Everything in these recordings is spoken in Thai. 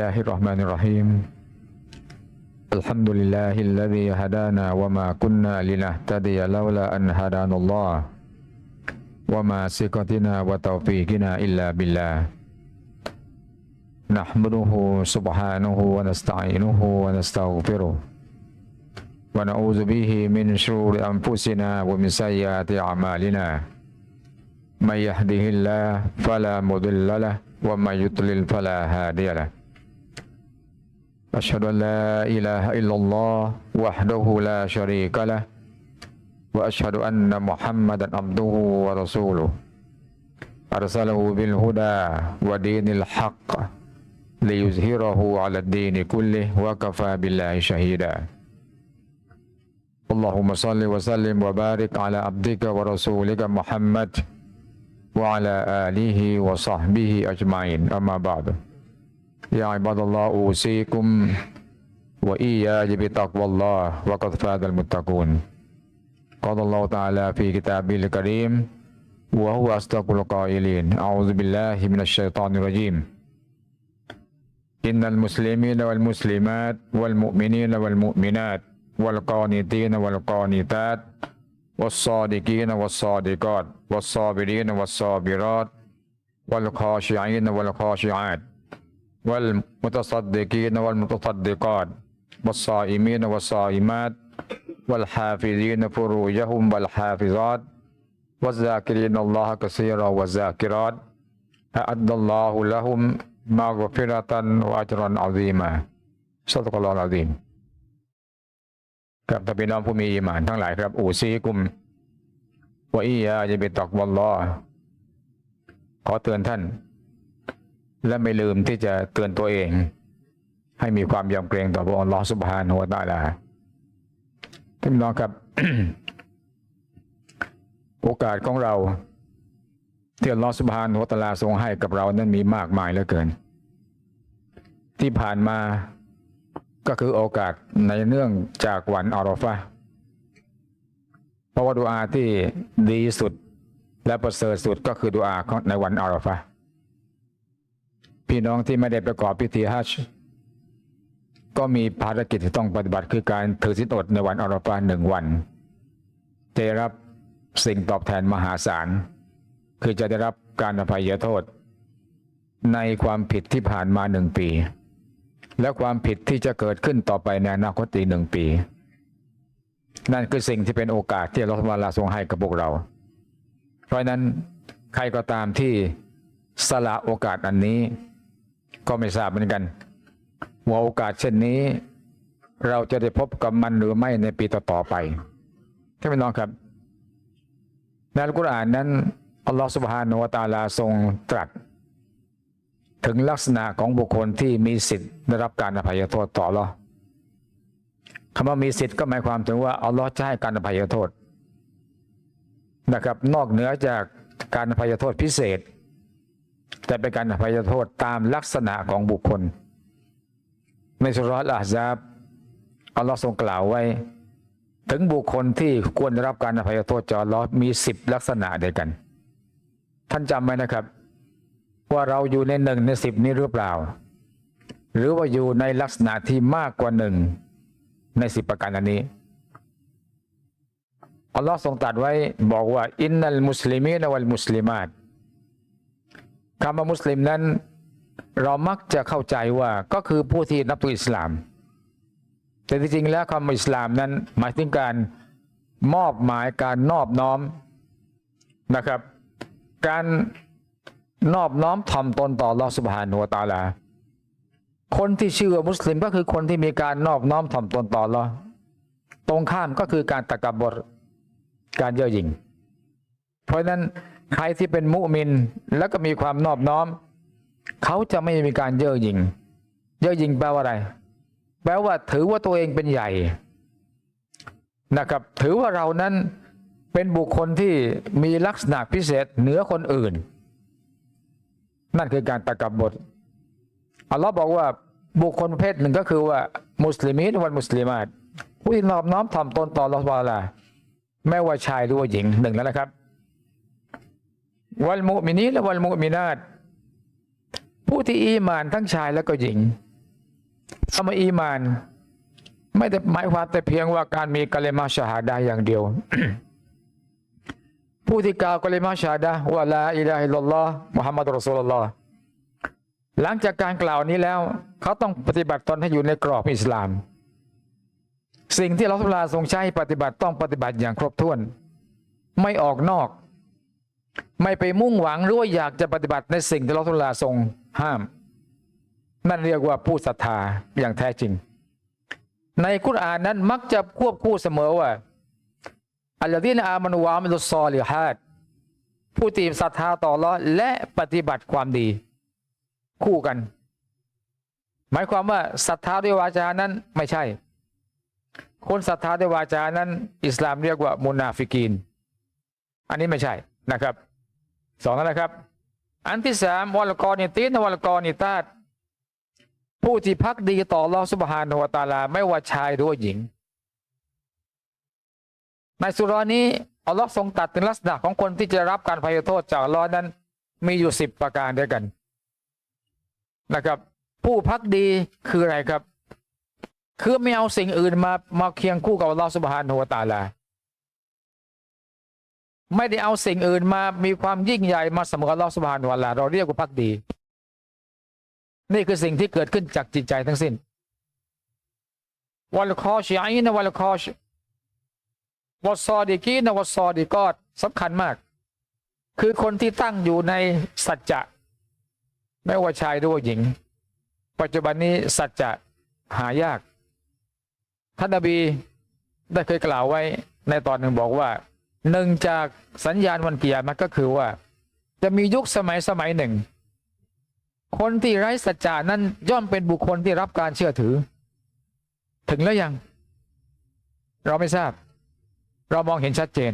الله الرحمن الرحيم. الحمد لله الذي هدانا وما كنا لنهتدي لولا أن هدانا الله. وما ثقتنا وتوفيقنا إلا بالله. نحمده سبحانه ونستعينه ونستغفره. ونعوذ به من شرور أنفسنا ومن سيئات أعمالنا. من يهده الله فلا مضل له ومن يضلل فلا هادي له. أشهد أن لا إله إلا الله وحده لا شريك له وأشهد أن محمدا عبده ورسوله. أرسله بالهدى ودين الحق ليظهره على الدين كله وكفى بالله شهيدا. اللهم صل وسلم وبارك على عبدك ورسولك محمد وعلى آله وصحبه أجمعين. أما بعد. يا عباد الله أوصيكم وإياي بتقوى الله وقد فاز المتقون. قال الله تعالى في كتابه الكريم وهو أصدق القائلين أعوذ بالله من الشيطان الرجيم. إن المسلمين والمسلمات والمؤمنين والمؤمنات والقانتين والقانتات والصادقين والصادقات والصابرين والصابرات والخاشعين والخاشعات والمتصدقين والمتصدقات والصائمين والصائمات والحافظين فروجهم والحافظات والذاكرين الله كثيرا والذاكرات أعد الله لهم مغفرة وأجرا عظيما صدق الله العظيم ครับท่านพี่น้องผู้มีอิหมานทั้งหลายครับอูซีกุมวะอียาจะเป็นตักวัลลอฮ์ขอเตือนท่าน และไม่ลืมที่จะเตือนตัวเอง ให้มีความยำเกรงต่อพระองค์ลอสุบฮานะฮูวะตะอาลาท่านน้องครับโอกาสของเราที่ลอสุบฮานะฮูวตาลาทรงให้กับเรานั้นมีมากมายเหลือเกิน ที่ผ่านมาก็คือโอกาสในเนื่องจากวันอารอฟะเพราะว่าดุอาที่ดีสุดและประเสริฐสุดก็คือดุอาในวันอารอฟะ พี่น้องที่ไม่ได้ประกอบพิธีฮัจญ์ก็มีภารกิจที่ต้องปฏิบัติคือการถือศีลอดในวันอรอฟะห์หนึ่งวันจะได้รับสิ่งตอบแทนมหาศาล คือจะได้รับการอภัยโทษ ในความผิดที่ผ่านมาหนึ่งปี และความผิดที่จะเกิดขึ้นต่อไปในอนาคตอีกหนึ่งปี นั่นคือสิ่งที่เป็นโอกาสที่อัลลอฮฺวาลาทรงให้กับพวกเรา เพราะนั้นใครก็ตามที่สละโอกาสอันนี้ ก็ไม่ทราบเหมือนกันว่าโอกาสเช่นนี้ เราจะได้พบกับมันหรือไม่ในปีต่อๆไปท่านพี่น้องครับในอัลกุรอานนั้นอัลลอฮฺสุบฮานะฮูวะตาลาทรงตรัส ถึงลักษณะของบุคคลที่มีสิทธิ์ได้รับการอภัยโทษต่ออัลลอคำว่ามีสิทธิ์ก็หมายความถึงว่าอัลลอฮ์จะให้การอภัยโทษนะครับ นอกเหนือจากการอภัยโทษพิเศษ แต่เป็นการอภัยโทษตามลักษณะของบุคคล ในสุรษอัลอาซาบอัลลอฮ์ทรงกล่าวไว้ ถึงบุคคลที่ควรรับการอภัยโทษจากอัลลอฮ์มีสิบลักษณะเดียวกัน ท่านจำไว้นะครับ ว่าเราอยู่ในหนึ่งในสิบนี้หรือเปล่า หรือว่าอยู่ในลักษณะที่มากกว่าหนึ่งในสิบประการอันนี้อัลลอฮ์ทรงตรัสไว้บอกว่าอินนัลมุสลิมีนวัลมุสลิมาต คำว่ามุสลิมนั้น เรามักจะเข้าใจว่าก็คือผู้ที่นับถืออิสลาม แต่ที่จริงแล้วคำว่าอิสลามนั้น หมายถึงการมอบหมายการนอบน้อมนะครับ การนอบน้อมถ่อมตนต่อลอสุบฮานุวตาลา คนที่ชื่อว่ามุสลิมก็คือคนที่มีการนอบน้อมถ่อมตนต่อลอตรงข้ามก็คือการตะกบบรการเย่อหยิ่งเพราะนั้น ใครที่เป็นมุมินแล้วก็มีความนอบน้อม เขาจะไม่มีการเย่อหยิ่ง เย่อหยิ่งแปลว่าอะไร แปลว่าถือว่าตัวเองเป็นใหญ่นะครับ ถือว่าเรานั้นเป็นบุคคลที่มีลักษณะพิเศษเหนือคนอื่น นั่นคือการตะกบบทอัลลอฮ์บอกว่าบุคคลประเภทหนึ่งก็คือว่า มุสลิมีนวันมุสลิมาตผู้ที่นอบน้อมถ่อมตนต่อลลอฮ์วาลาไม่ว่าชายหรือว่าหญิงหนึ่งแล้วนะครับ วัลมุมินีและวัลมุมินาตผู้ที่อีมานทั้งชายและก็หญิงคำว่าอีมาน ไม่ได้หมายความแต่เพียงว่าการมีกะเลมาชาฮาดาอย่างเดียว ผู้ที่กล่าวกะเลมาชาฮาดาว่าลาอิลาฮิลลอฮ์มุฮัมมัดรอสูลลลอฮ์หลังจากการกล่าวนี้แล้ว เขาต้องปฏิบัติตนให้อยู่ในกรอบอิสลาม สิ่งที่เราสุลาทรงใช้ปฏิบัติต้องปฏิบัติอย่างครบถ้วน ไม่ออกนอก ไม่ไปมุ่งหวังหรือว่าอยากจะปฏิบัติในสิ่งที่เราสุลาทรงห้าม นั่นเรียกว่าผู้ศรัทธาอย่างแท้จริง ในคุรานนั้นมักจะควบคู่เสมอว่าอัลลอฮีนอามานุวามิลุซอลิฮัดผู้ที่ศรัทธาต่อลอฮ์และปฏิบัติความดี คู่กัน หมายความว่าศรัทธาด้วยวาจานั้นไม่ใช่ คนศรัทธาด้วยวาจานั้น อิสลามเรียกว่ามุนาฟิกีน อันนี้ไม่ใช่นะครับ สองนั่นนะครับ อันที่สามวัลกอนิตีนวัลกอนิตาตผู้ที่พักดีต่อลอสุบฮานะฮูวตาลา ไม่ว่าชายหรือว่าหญิง ในสุรานี้อัลลอฮ์ทรงตัดถึงลักษณะของคนที่จะรับการพยโทษจากอัลลอฮ์นั้น มีอยู่สิบประการด้วยกันนะครับ ผู้พักดีคืออะไรครับ คือไม่เอาสิ่งอื่นมามาเคียงคู่กับอัลลอฮ์สุบฮานะฮูวตาลา ไม่ได้เอาสิ่งอื่นมามีความยิ่งใหญ่มาเสมออัลลอสุบานวะตะอาลาเราเรียกว่าพักดี นี่คือสิ่งที่เกิดขึ้นจากจิตใจทั้งสิ้นวัลคอชีอินวัลคอชวัสซอดีกีนวัสซอดีกอดสำคัญมาก คือคนที่ตั้งอยู่ในสัจจะไม่ว่าชายหรือว่าหญิง ปัจจุบันนี้สัจจะหายากท่านนบีได้เคยกล่าวไว้ในตอนหนึ่งบอกว่า หนึ่งจากสัญญาณวันเกียรมันก็คือว่า จะมียุคสมัยสมัยหนึ่ง คนที่ไร้สัจจานั้นย่อมเป็นบุคคลที่รับการเชื่อถือ ถึงแล้วยัง เราไม่ทราบ เรามองเห็นชัดเจน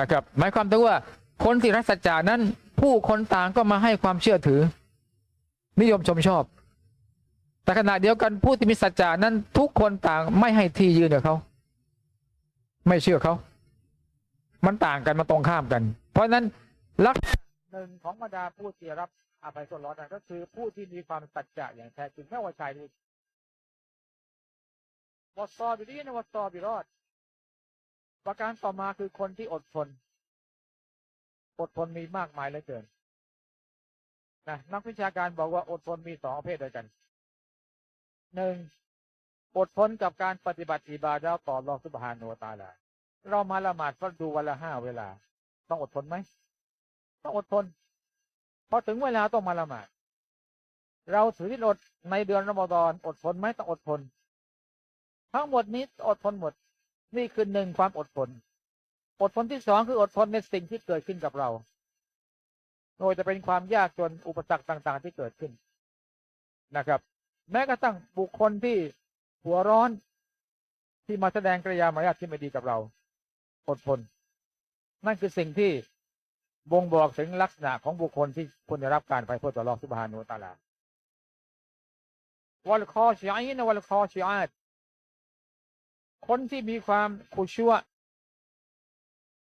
นะครับ หมายความถึงว่า คนที่ไร้สัจจานั้น ผู้คนต่างก็มาให้ความเชื่อถือ นิยมชมชอบ แต่ขณะเดียวกันผู้ที่มีสัจจานั้นทุกคนต่างไม่ให้ที่ยืนกับเขา ไม่เชื่อเขา มันต่างกันมาตรงข้ามกัน เพราะฉะนั้นลักษณะหนึ่งของบรรดาผู้ที่รับอภัยโทษร้อนนั้นก็คือผู้ที่มีความสัจจะอย่างแท้จริงไม่ว่าชายหรือวัสซอบิรีนวัสซอบิรอด ประการต่อมาคือคนที่อดทน อดทนมีมากมายเหลือเกินนะนักวิชาการบอกว่าอดทนมีสองประเภทด้วยกันหนึ่งอดทนกับการปฏิบัติอิบาดะต่อรองสุบฮานุวะตาลา เรามาละหมาดฟัดดูวันละห้าเวลา ต้องอดทนไหมต้องอดทนพอถึงเวลาต้องมาละหมาด เราถือที่อดในเดือนรอมฎอนอดทนไหมต้องอดทน ทั้งหมดนี้อดทนหมด นี่คือหนึ่งความอดทน อดทนที่สองคืออดทนในสิ่งที่เกิดขึ้นกับเรา โดยจะเป็นความยากจนอุปสรรคต่าง ๆ ที่เกิดขึ้นนะครับ แม้กระทั่งบุคคลที่หัวร้อนที่มาแสดงกริยามารยาทที่ไม่ดีกับเรา อดทน นั่นคือสิ่งที่บ่งบอกถึงลักษณะของบุคคลที่ควรจะรับการไฟโทษต่อรองสุบฮานุตาลาวัลคอชีอินวัลคอชีอาตคนที่มีความขุชัว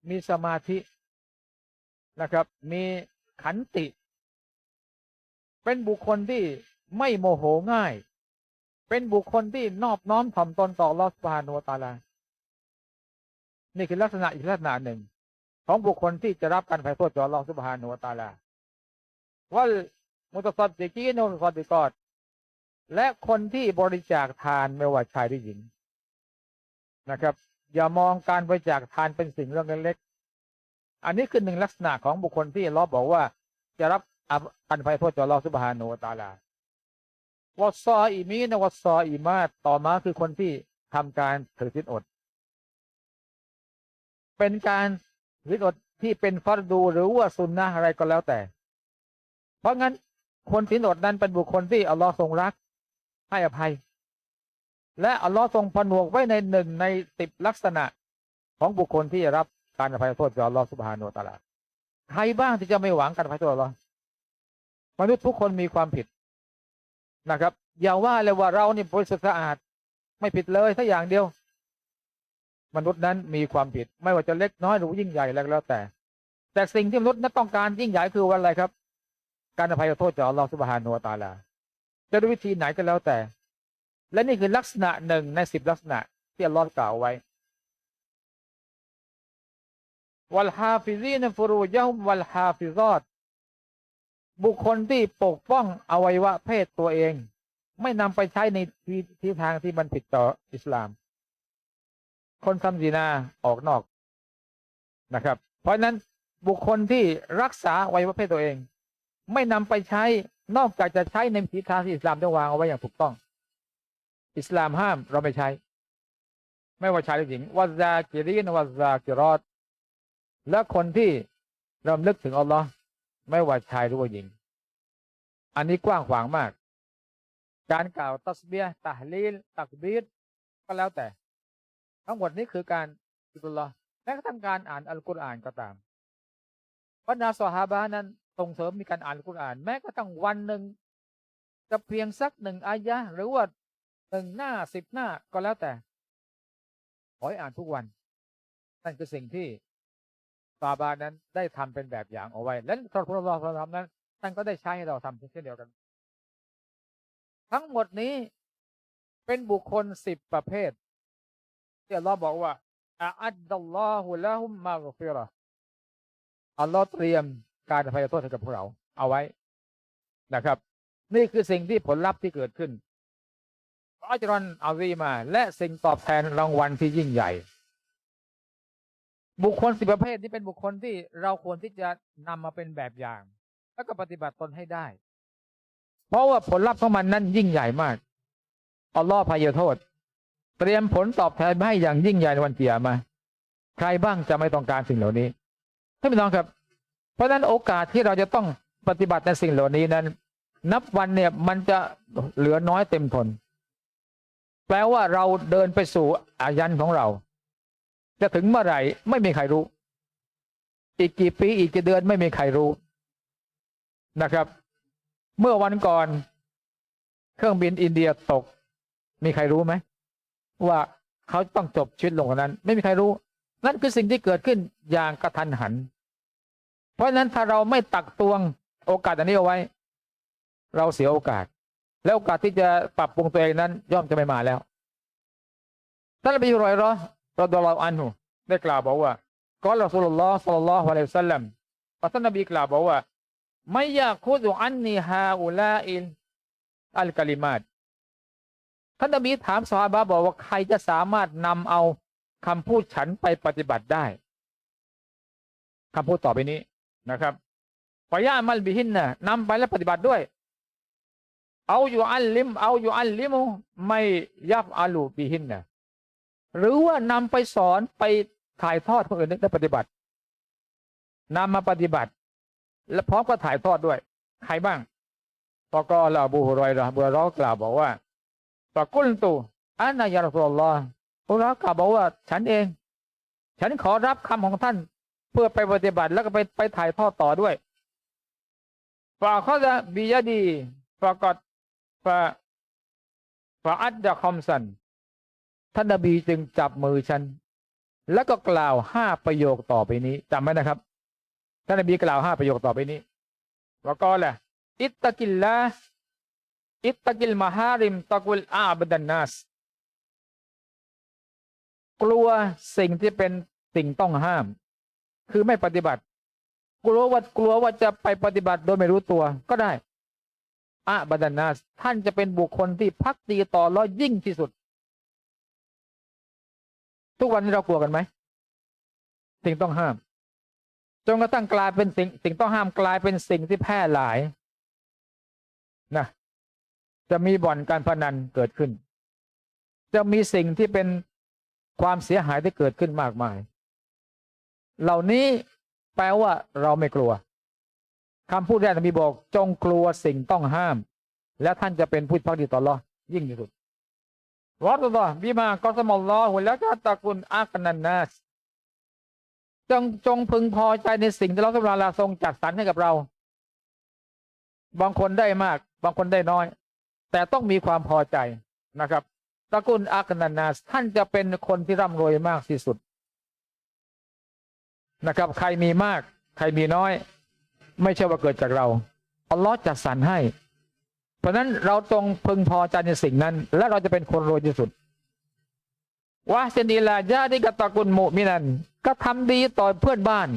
มีสมาธินะครับ มีขันติ เป็นบุคคลที่ไม่โมโหง่าย เป็นบุคคลที่นอบน้อมถ่อมตนต่อลอสพานุตาลา นี่คือลักษณะอีกลักษณะหนึ่ง ของบุคคลที่จะรับการไฟโทษจากลอสุบฮานุตาลาว่ามุตสัดติกีนมุตสัดติกอดและคนที่บริจาคทานไม่ว่าชายหรือหญิงนะครับ อย่ามองการบริจาคทานเป็นสิ่งเรื่องเล็กๆอันนี้คือหนึ่งลักษณะของบุคคลที่ลอบอกว่า จะรับการไฟโทษจากลอสุบฮานุตาลาวัสซออีมีนวัสซออีมาต่อมาคือคนที่ทำการถือศีลอด เป็นการถืออดที่เป็นฟัรดูหรือว่าสุนนะอะไรก็แล้วแต่ เพราะงั้นคนศีลอดนั้นเป็นบุคคลที่อัลลอฮ์ทรงรัก ให้อภัย และอัลลอฮ์ทรงผนวกไว้ในหนึ่งในสิบลักษณะของบุคคลที่รับการอภัยโทษจากอัลลอฮ์สุบฮานุตะลาใครบ้างที่จะไม่หวังการอภัยโทษอัลลอฮ์มนุษย์ทุกคนมีความผิดนะครับ อย่าว่าเลยว่าเรานี่บริสุทธิ์สะอาด ไม่ผิดเลยถ้าอย่างเดียว มนุษย์นั้นมีความผิด ไม่ว่าจะเล็กน้อยหรือยิ่งใหญ่แล้วแล้วแต่ แต่สิ่งที่มนุษย์นั้นต้องการยิ่งใหญ่คือวันอะไรครับ การอภัยโทษจากอัลลอฮฺสุบฮานุวะตาลา จะด้วยวิธีไหนก็แล้วแต่ และนี่คือลักษณะหนึ่งในสิบลักษณะที่อัลลอฮฺกล่าวไว้วัลฮาฟิซีนฟุรูยะฮุมวัลฮาฟิซอดบุคคลที่ปกป้องอวัยวะเพศตัวเอง ไม่นำไปใช้ในทีททางที่มันผิดต่ออิสลาม คนทำซีนาออกนอกนะครับ เพราะนั้นบุคคลที่รักษาอวัยวะเพศตัวเอง ไม่นำไปใช้นอกจากจะใช้ในทิศทางที่อิสลามได้วางเอาไว้อย่างถูกต้อง อิสลามห้ามเราไม่ใช้ ไม่ว่าชายหรือหญิงวาซากิรินวาซากิรอดและคนที่รำลึกถึงอัลลอฮ์ไม่ว่าชายหรือว่าหญิง อันนี้กว้างขวางมาก การกล่าวตัสเบียตะฮลีลตักบีรก็แล้วแต่ ทั้งหมดนี้คือการอิบุลลอแม้กระทั่งการอ่านอัลกุรอานก็ตามบรรดาสหาบะนั้นส่งเสริมมีการอ่านอัลกุรอาน แม้กระทั่งวันหนึ่งจะเพียงสักหนึ่งอายะหรือว่าหนึ่งหน้าสิบหน้าก็แล้วแต่ขอให้อ่านทุกวัน นั่นคือสิ่งที่ซาบานั้นได้ทำเป็นแบบอย่างเอาไว้ และท่านพระรอทำนั้นท่านก็ได้ใช้ให้เราทำเช่นเดียวกัน ทั้งหมดนี้เป็นบุคคลสิบประเภท ที่อัลลอฮ์บอกว่าอัดดัลลอฮุละฮุมมาฟิราอัลลอฮ์เตรียมการอภัยโทษให้กับพวกเรา เอาไว้นะครับ นี่คือสิ่งที่ผลลัพธ์ที่เกิดขึ้นอัจรอนอาวีมา และสิ่งตอบแทนรางวัลที่ยิ่งใหญ่ บุคคลสิบประเภทนี้เป็นบุคคลที่เราควรที่จะนำมาเป็นแบบอย่าง แล้วก็ปฏิบัติตนให้ได้ เพราะว่าผลลัพธ์ของมันนั้นยิ่งใหญ่มากอัลลอฮ์พายโทษ เตรียมผลตอบแทนให้อย่างยิ่งใหญ่ในวันเกียรมาใครบ้างจะไม่ต้องการสิ่งเหล่านี้ท่านพี่น้องครับ เพราะฉะนั้นโอกาสที่เราจะต้องปฏิบัติในสิ่งเหล่านี้นั้น นับวันเนี่ยมันจะเหลือน้อยเต็มทน แปลว่าเราเดินไปสู่อายันของเรา จะถึงเมื่อไหร่ไม่มีใครรู้ อีกกี่ปีอีกกี่เดือนไม่มีใครรู้นะครับ เมื่อวันก่อน เครื่องบินอินเดียตก มีใครรู้ไหม ว่าเขาต้องจบชีวิตลงนั้น ไม่มีใครรู้ นั่นคือสิ่งที่เกิดขึ้นอย่างกระทันหัน เพราะฉะนั้นถ้าเราไม่ตักตวงโอกาสอันนี้เอาไว้ เราเสียโอกาส แล้วโอกาสที่จะปรับปรุงตัวเองนั้น ย่อมจะไม่มาแล้วท่านอบีฮุรอยราะห์รอฎิยัลลอฮุอันฮุได้กล่าวบอกว่าก่อนรอสูลุลลอฮ์ศ็อลลัลลอฮุอะลัยฮิวะซัลลัมท่านนบีกล่าวบอกว่าไม่อยากคุดอันนีฮาอุลาอิลอัลกะลิมาต ท่านนบีถามสหายบอกว่าใครจะสามารถนำเอาคำพูดฉันไปปฏิบัติได้คำพูดต่อไปนี้นะครับปยามัลบิหินนะนำไปและปฏิบัติด้วย เอาอยู่อัลลิม เอาอยู่อัลลิมไม่ยับอาลูบิหินนะหรือว่านำไปสอนไปถ่ายทอดคนอื่นได้ปฏิบัตินำมาปฏิบัติ และพร้อมก็ถ่ายทอดด้วย ใครบ้างปกรอบูฮุรอยรอบูฮุรอยกล่าวบอกว่า ปะกุลตูอันนายรสุลลอฮ์อุลากล่าวบอกว่า ฉันเอง ฉันขอรับคำของท่าน เพื่อไปปฏิบัติแล้วก็ไปไปถ่ายทอดต่อด้วยฝากเขาจะบียดีฝากอดฝาฝาอัดดะคอมสันท่านนบีจึงจับมือฉัน แล้วก็กล่าวห้าประโยคต่อไปนี้จำไว้นะครับ ท่านนบีกล่าวห้าประโยคต่อไปนี้ว่าก็แหละอิตตะกิลละ อิตตะกิลมาฮาริมตะกุลอาบดันนัสกลัวสิ่งที่เป็นสิ่งต้องห้าม คือไม่ปฏิบัติ กลัวว่ากลัวว่าจะไปปฏิบัติโดยไม่รู้ตัวก็ได้อาบดันนัสท่านจะเป็นบุคคลที่พักดีต่อแล้วยิ่งที่สุด ทุกวันนี้เรากลัวกันไหมสิ่งต้องห้ามจนกระทั่งกลายเป็นสิ่งสิ่งต้องห้ามกลายเป็นสิ่งที่แพร่หลายนะ จะมีบ่อนการพนันเกิดขึ้น จะมีสิ่งที่เป็นความเสียหายที่เกิดขึ้นมากมาย เหล่านี้แปลว่าเราไม่กลัวคำพูดแรกมีบอกจงกลัวสิ่งต้องห้าม และท่านจะเป็นผู้พักดีต่อรอยิ่งที่สุดวะตุลลอบิมากอสมอลลอฮุแล้วก็ตะกุลอากนันนัสจงจงพึงพอใจในสิ่งที่เราสำราทรงจัดสรรให้กับเรา บางคนได้มาก บางคนได้น้อย แต่ต้องมีความพอใจนะครับตระกุลอักนันนาสท่านจะเป็นคนที่ร่ำรวยมากที่สุดนะครับ ใครมีมาก ใครมีน้อย ไม่ใช่ว่าเกิดจากเราอัลลอฮ์จัดสรรให้ เพราะนั้นเราจงพึงพอใจในสิ่งนั้น และเราจะเป็นคนรวยที่สุดวะเซนีลาญาดิกตะกุลโมมินันก็ทำดีต่อเพื่อนบ้าน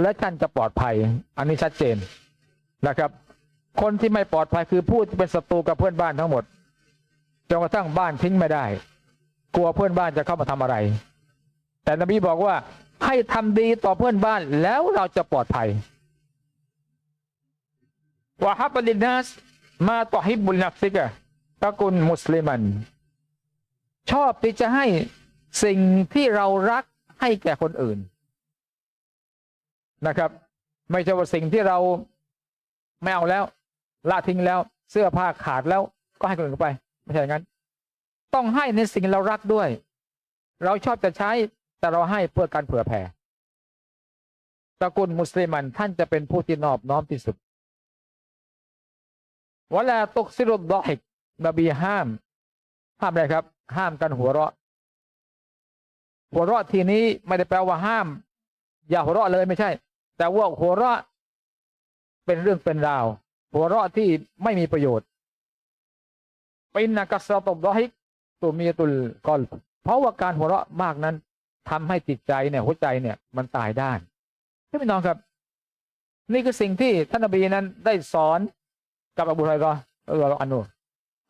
และท่านจะปลอดภัย อันนี้ชัดเจนนะครับ คนที่ไม่ปลอดภัยคือผู้ที่เป็นศัตรูกับเพื่อนบ้านทั้งหมดจนกระทั่งบ้านทิ้งไม่ได้ กลัวเพื่อนบ้านจะเข้ามาทำอะไร แต่นบีบอกว่าให้ทำดีต่อเพื่อนบ้านแล้วเราจะปลอดภัยวะฮับลินัสมาต่อฮิบุลนัฟซิกะตะกุลมุสลิมัน ชอบที่จะให้สิ่งที่เรารักให้แก่คนอื่นนะครับ ไม่ใช่ว่าสิ่งที่เราไม่เอาแล้ว ละทิ้งแล้วเสื้อผ้าขาดแล้วก็ให้คนอื่นไปไม่ใช่อย่างนั้น ต้องให้ในสิ่งเรารักด้วย เราชอบจะใช้แต่เราให้เพื่อการเผื่อแผ่ตระกูลมุสลิมันท่านจะเป็นผู้ที่นอบน้อมที่สุดวลาตุกซิรุดดอฮิกนบีห้าม ห้ามอะไรครับ ห้ามกันหัวเราะ หัวเราะทีนี้ไม่ได้แปลว่าห้าม อย่าหัวเราะเลยไม่ใช่ แต่ว่าหัวเราะเป็นเรื่องเป็นราว หัวเราะที่ไม่มีประโยชน์เป็นนักสตบดอฮิกตัวมีตุลกอลเพราะว่าการหัวเราะมากนั้นทำให้จิตใจเนี่ยหัวใจเนี่ยมันตายได้านพี่น้องครับ นี่คือสิ่งที่ท่านนบีนั้นได้สอนกับอบูฮุไรเราะห์เอออันนู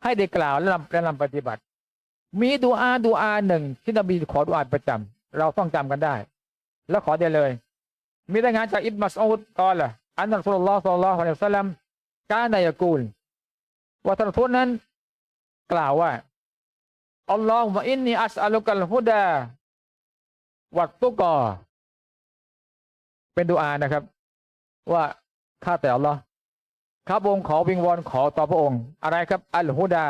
ให้ได้กล่าวและนำและนำปฏิบัติ มีดูอาดูอาหนึ่งที่นบีขอดูอาประจำเราต้องจำกันได้ แล้วขอได้เลย มีรายงานจากอิบมัสอูดกล่าวอันนัสุลลอฮ์สัลลัลลอฮุอะลัยฮิวะสัลลัม กานายกูลว่าท่านทูตนั้น กล่าวว่าอัลลอฮฺวะอินนีอัสอัลุกัลฮุดาวัตตุกอ เป็นดูอานะครับ ว่าข้าแต่อัลลอฮ์ข้าพระองค์ขอวิงวอนขอต่อพระองค์ อะไรครับ อัลฮุดา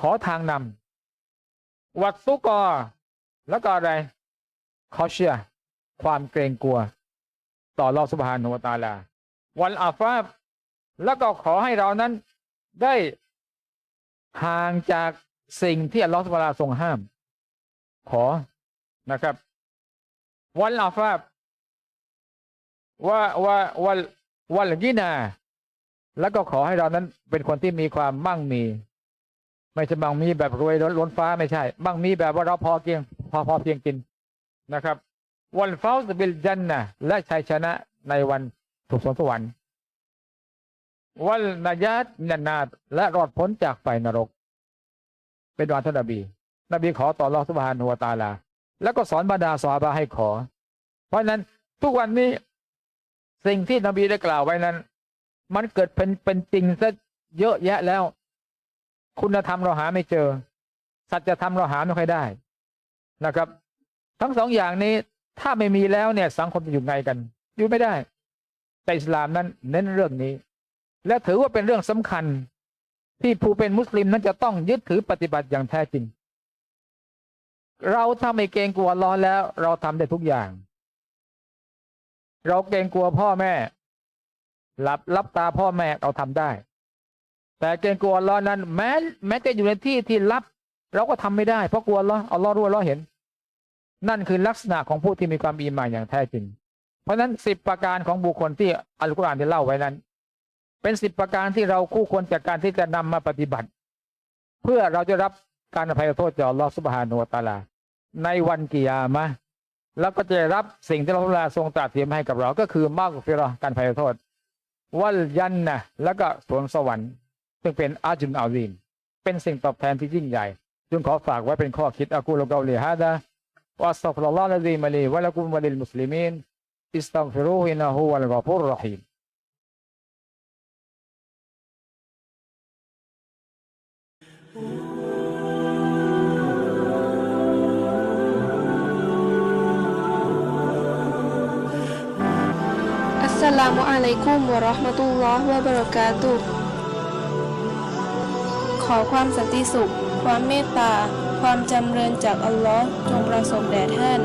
ขอทางนำวัตตุกอ แล้วก็อะไรขอเชื่อความเกรงกลัว ต่อรอสุบฮานุวตาลา วันอาฟา แล้วก็ขอให้เรานั้นได้ห่างจากสิ่งที่อัลลอฮฺสุบะลาทรงห้าม ขอนะครับ วันอาฟาฟว่าว่าวันวันกินา แล้วก็ขอให้เรานั้นเป็นคนที่มีความมั่งมี ไม่ใช่มั่งมีแบบรวยล้นล้นฟ้าไม่ใช่ มั่งมีแบบว่าเราพอเพียง พอพอเพียงกินนะครับวันฟาสบิลจันนะและชัยชนะในวันถูกสวนสวรรค์ วันนายาตนันนาตและรอดพ้นจากไฟนรก เป็นวันท่านนบี นบีขอต่อรอสุบฮานหัวตาลา แล้วก็สอนบรรดาสาบาให้ขอ เพราะฉะนั้นทุกวันนี้สิ่งที่นบีได้กล่าวไว้นั้น มันเกิดเป็นเป็นจริงซะเยอะแยะแล้ว คุณธรรมเราหาไม่เจอ สัจธรรมเราหาไม่ค่อยได้นะครับ ทั้งสองอย่างนี้ถ้าไม่มีแล้วเนี่ยสังคมจะอยู่ไงกัน อยู่ไม่ได้ แต่อิสลามนั้นเน้นเรื่องนี้ และถือว่าเป็นเรื่องสำคัญที่ผู้เป็นมุสลิมนั้นจะต้องยึดถือปฏิบัติอย่างแท้จริง เราถ้าไม่เกรงกลัวอัลลอฮ์แล้ว เราทำได้ทุกอย่าง เราเกรงกลัวพ่อแม่ หลับรับตาพ่อแม่เราทำได้ แต่เกรงกลัวอัลลอฮ์นั้น แม้ แม้จะอยู่ในที่ที่ลับ เราก็ทำไม่ได้เพราะกลัวอัลลอฮ์อัลลอฮ์รู้อัลลอเห็น นั่นคือลักษณะของผู้ที่มีความอีมานอย่างแท้จริง เพราะฉะนั้นสิบประการของบุคคลที่อัลกุรอานได้เล่าไว้นั้น เป็นสิบประการที่เราคู่ควรจากการที่จะนำมาปฏิบัติ เพื่อเราจะรับการอภัยโทษจากลอสุบฮานุตาลา ในวันกิยามะแล้วก็จะรับสิ่งที่เราพระทรงตรัสเตรียมให้กับเราก็คือมากกว่าฟิรอการภัยโทษ วัลยันนะแล้วก็สวนสวรรค์ซึ่งเป็นอาจุนอาลีนเป็นสิ่งตอบแทนที่ยิ่งใหญ่ จึงขอฝากไว้เป็นข้อคิดอากูลกาลีฮะดะวัสตัฟลลอฮ์ละดีมาลีวะลักุมวะลิลมุสลิมีนอิสตัมฟิรูฮินะฮุวัลกอฟุรรอฮีม สลามุอะลัยกุมวะเราะห์มะตุลลอฮ์วะบะเราะกาตุขอความสันติสุข ความเมตตา ความจำเริญจากอัลลอฮ์จงประสบแด่ท่าน